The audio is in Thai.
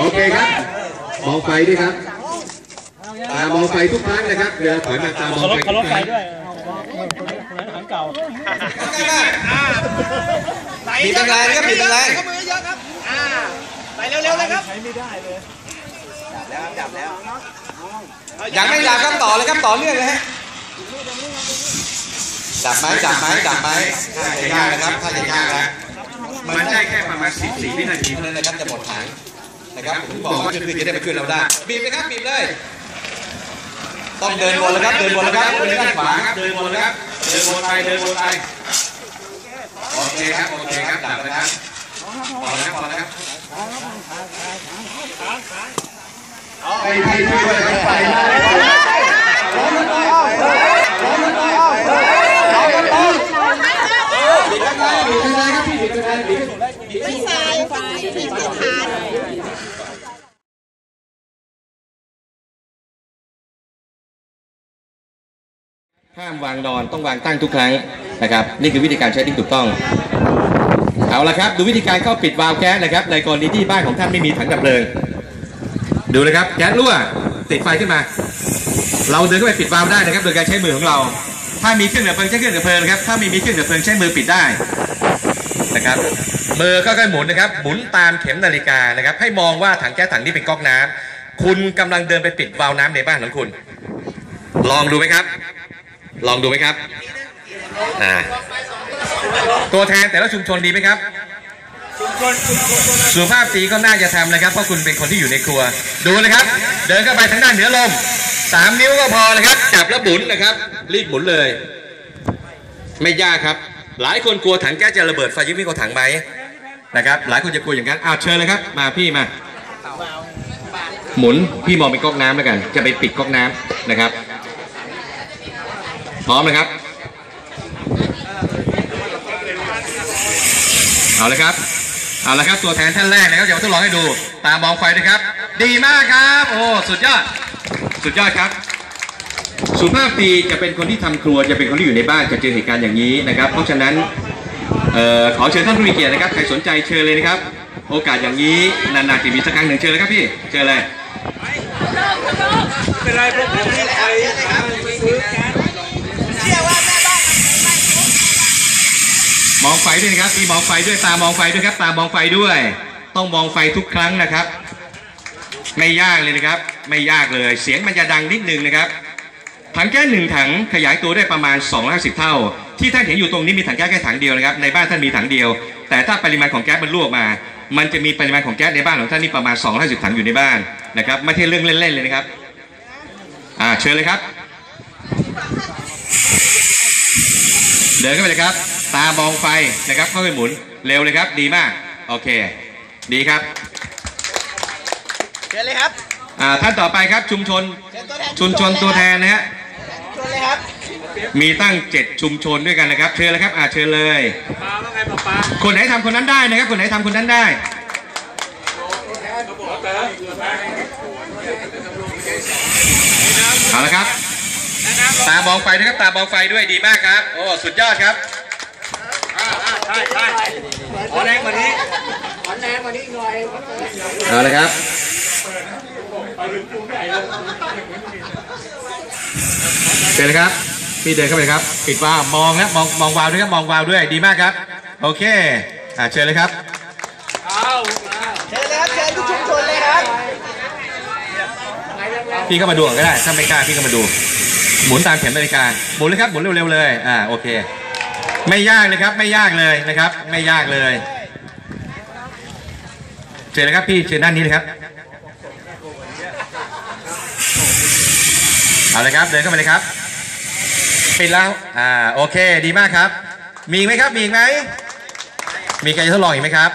โอเคครับ มองไฟด้วยครับตามองไฟทุกครั้งนะครับเวลาถอยมาตามองไฟทุกครั้งบีบแรงๆครับบีบแรงมือเยอะครับอ่าไปเร็วๆเลยครับๆยังไม่จับครับต่อเลยครับต่อเนื่องเลยฮะจับไหมจับไหมจับไหมถ้าจะยากนะครับถ้าจะยากนะมันได้แค่ประมาณ14วินาทีเท่านั้นนะครับจะหมดถัง นะครับผมบอกว่าขึ้นจะได้มาขึ้นเราได้บีบเลยครับบีบเลย ต้องเดินวนแล้วครับเดินวนแล้วครับวนด้านขวาครับเดินวนนะครับเดินวนไปเดินวนไปโอเคครับโอเคครับดับนะครับพอแล้วพอแล้วครับไปที่ช่วยด้วยครับไปนะบิดข้างในบิ ห้ามวางนอนต้องวางตั้งทุกครั้งนะครับ นี่คือวิธีการใช้ที่ถูกต้อง เอาละครับ ดูวิธีการเข้าปิดวาล์วแก๊สนะครับ ในกรณีที่บ้านของท่านไม่มีถังดับเพลิง ดูนะครับ แก๊สรั่วติดไฟขึ้นมา เราเดินเข้าไปปิดวาล์วได้นะครับ โดยการใช้มือของเรา ถ้ามีเครื่องดับเพลิงใช้เครื่องดับเพลิงนะครับ ถ้าไม่มีเครื่องดับเพลิงใช้มือปิดได้นะครับมือก็ค่อยหมุนนะครับหมุนตามเข็มนาฬิกานะครับ ให้มองว่าถังแก๊สถังนี้เป็นก๊อกน้ำคุณกำลังเดินไปปิดวาล์วน้ำในบ้านของคุณ ลองดูไหมครับ ลองดูไหมครับอ่าตัวแทนแต่ละชุมชนดีไหมครับสุภาพสีก็น่าจะทำนะครับเพราะคุณเป็นคนที่อยู่ในครัว ดูนะครับ เดินเข้าไปทางด้านเหนือลมสามนิ้วก็พอนะครับ จับแล้วหมุนนะครับ รีบหมุนเลย ไม่ยากครับ หลายคนกลัวถังแก๊สจะระเบิดไฟยิ่งกว่าถังไหมนะครับ หลายคนจะกลัวอย่างนั้นอ้าวเชิญเลยครับ มาพี่มาหมุนพี่มองเป็นก๊อกน้ำแล้วกัน จะไปปิดก๊อกน้ำนะครับ ร้อมนะครับ เอาเลยครับ เอาละครับ ตัวแทนท่านแรกนะครับจะมาทดลองให้ดู ตามองไฟด้วยครับ ดีมากครับ โอ้ สุดยอด สุดยอดครับ สุภาพสตรีจะเป็นคนที่ทำครัว จะเป็นคนที่อยู่ในบ้านจะเจอเหตุการณ์อย่างนี้นะครับ เพราะฉะนั้นเอ่อขอเชิญท่านผู้มีเกียรตินะครับ ใครสนใจเชิญเลยนะครับ โอกาสอย่างนี้นานๆจะมีสักครั้งหนึ่งเชิญเลยครับพี่ เชิญเลยมอ มองไฟด้วยนะครับมีมองไฟด้วยตามองไฟด้วยครับ ตามองไฟด้วย ต้องมองไฟทุกครั้งนะครับ ไม่ยากเลยนะครับ ไม่ยากเลย เสียงมันจะดังนิดนึงนะครับ ถังแก๊สหนึ่งถังขยายตัวได้ประมาณ 250 เท่า ที่ท่านเห็นอยู่ตรงนี้มีถังแก๊สแค่ถังเดียวนะครับ ในบ้านท่านมีถังเดียว แต่ถ้าปริมาณของแก๊สมันรั่วมา มันจะมีปริมาณของแก๊สในบ้านของท่านนี่ประมาณ 250 ถังอยู่ในบ้านนะครับ ไม่ใช่เรื่องเล่นๆเลยนะครับ อ่า เชิญเลยครับ เดินเข้าไปเลยครับ ตามองไฟนะครับเข้าไปหมุนเร็วเลยครับ ดีมาก โอเค ดีครับเชิญเลยครับอ่าท่านต่อไปครับชุมชนเชิญตัวแทนชุมชนตัวแทนนะฮะเชิญเลยครับ มีตั้งเจ็ดชุมชนด้วยกันนะครับ เชิญเลยครับอ่าเชิญเลยคนไหนทำคนนั้นได้นะครับ คนไหนทำคนนั้นได้เอาละครับ ตามองไฟด้วยครับตามองไฟด้วยดีมากครับ โอ้สุดยอดครับขอแรงกว่านี้เอาละครับเชิญเลยครับพี่เดินเข้าไปเลยครับ ปิดวาล์วมองนะมองมองวาล์วด้วยครับมองวาล์วด้วยดีมากครับ โอเคอ่าเชิญเลยครับเชิญเลยครับเชิญทุกชุมชนเลยครับพี่ก็มาดูก่อนก็ได้ถ้าไม่กล้าพี่ก็มาดู หมุนตามเข็มนาฬิกาหมุนเลยครับหมุนเร็วๆเลยอ่าโอเค ไม่ยากเลยครับ ไม่ยากเลยนะครับ ไม่ยากเลยเชิญเลยครับพี่เชิญด้านนี้เลยครับเอาเลยครับเดินเข้าไปเลยครับปิดแล้วอ่าโอเค ดีมากครับ มีไหมครับมีไหมมีใครจะทดลองอีกไหมครับ